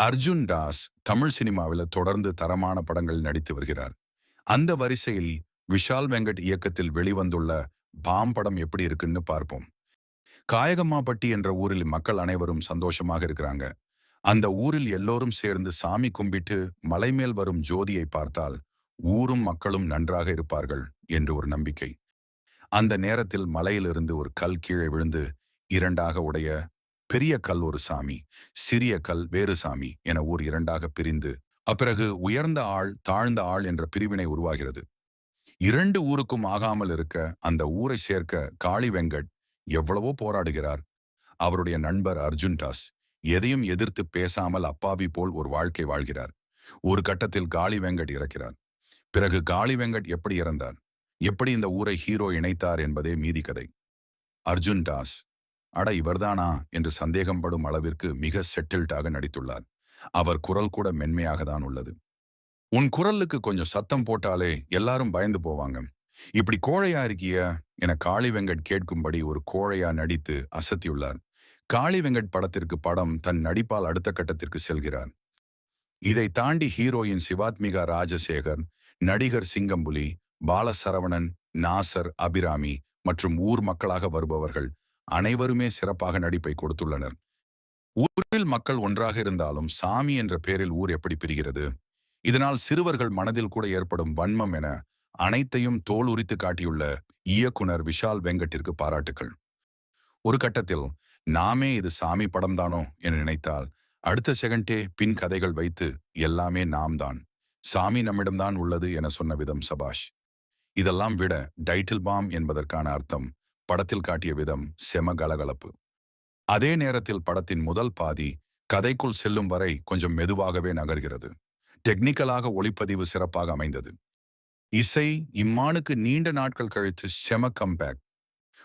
அர்ஜுன் தாஸ் தமிழ் சினிமாவில் தொடர்ந்து தரமான படங்கள் நடித்து வருகிறார். அந்த வரிசையில் விஷால் வெங்கட் இயக்கத்தில் வெளிவந்துள்ள பாம் படம் எப்படி இருக்குன்னு பார்ப்போம். காயகம்மாப்பட்டி என்ற ஊரில் மக்கள் அனைவரும் சந்தோஷமாக இருக்கிறாங்க. அந்த ஊரில் எல்லோரும் சேர்ந்து சாமி கும்பிட்டு மலை மேல் வரும் ஜோதியை பார்த்தால் ஊரும் மக்களும் நன்றாக இருப்பார்கள் என்று ஒரு நம்பிக்கை. அந்த நேரத்தில் மலையிலிருந்து ஒரு கல் கீழே விழுந்து இரண்டாக உடைய பெரிய கல் ஒரு சாமி சிறிய கல் வேறு சாமி என ஊர் இரண்டாக பிரிந்து அப்பிறகு உயர்ந்த ஆள் தாழ்ந்த ஆள் என்ற பிரிவினை உருவாகிறது. இரண்டு ஊருக்கும் ஆகாமல் இருக்க அந்த ஊரை சேர்க்க காளி வெங்கட் எவ்வளவோ போராடுகிறார். அவருடைய நண்பர் அர்ஜுன் டாஸ் எதையும் எதிர்த்து பேசாமல் அப்பாவி போல் ஒரு வாழ்க்கை வாழ்கிறார். ஒரு கட்டத்தில் காளி வெங்கட் இறக்கிறார். பிறகு காளி வெங்கட் எப்படி இறந்தார்? எப்படி இந்த ஊரை ஹீரோ இணைத்தார் என்பதே மீதி கதை. அர்ஜுன் டாஸ் அட இவர்தானா? என்று சந்தேகம்படும் அளவிற்கு மிக செட்டில்டாக நடித்துள்ளார். அவர் குரல் கூட மென்மையாக தான் உள்ளது. உன் குரலுக்கு கொஞ்சம் சத்தம் போட்டாலே எல்லாரும் பயந்து போவாங்க. இப்படி கோழையா இருக்கிய? என காளி வெங்கட் கேட்கும்படி ஒரு கோழையா நடித்து அசத்தியுள்ளார். காளி வெங்கட் படத்திற்கு படம் தன் நடிப்பால் அடுத்த கட்டத்திற்கு செல்கிறார். இதை தாண்டி ஹீரோயின் சிவாத்மிகா ராஜசேகர் நடிகர் சிங்கம்புலி பாலசரவணன் நாசர் அபிராமி மற்றும் ஊர் மக்களாக வருபவர்கள் அனைவருமே சிறப்பாக நடிப்பை கொடுத்துள்ளனர். ஊரில் மக்கள் ஒன்றாக இருந்தாலும் சாமி என்ற பெயரில் ஊர் எப்படி பிரிகிறது? இதனால் சிறுவர்கள் மனதில் கூட ஏற்படும் வன்மம் என அனைத்தையும் தோல் உரித்து காட்டியுள்ள இயக்குனர் விஷால் வெங்கட்டிற்கு பாராட்டுக்கள். ஒரு கட்டத்தில் நாமே இது சாமி படம்தானோ என நினைத்தால் அடுத்த செகண்டே பின் கதைகள் வைத்து எல்லாமே நாம் தான். சாமி நம்மிடம்தான் உள்ளது என சொன்ன விதம் சபாஷ். இதெல்லாம் விட டைட்டில் பாம் என்பதற்கான அர்த்தம் படத்தில் காட்டிய விதம் செம கலகலப்பு. அதே நேரத்தில் படத்தின் முதல் பாதி கதைக்குள் செல்லும் வரை கொஞ்சம் மெதுவாகவே நகர்கிறது. டெக்னிக்கலாக ஒளிப்பதிவு சிறப்பாக அமைந்தது. இசை இம்மானுக்கு நீண்ட நாட்கள் கழித்து செம கம்பேக்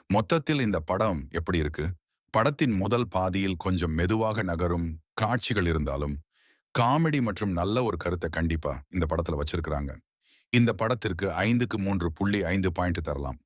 மொத்தத்தில் இந்த படம் எப்படி இருக்கு? படத்தின் முதல் பாதியில் கொஞ்சம் மெதுவாக நகரும் காட்சிகள் இருந்தாலும் காமெடி மற்றும் நல்ல ஒரு கருத்தை கண்டிப்பா இந்த படத்துல வச்சிருக்கிறாங்க. இந்த படத்திற்கு ஐந்துக்கு மூன்று புள்ளி ஐந்து பாயிண்ட் தரலாம்.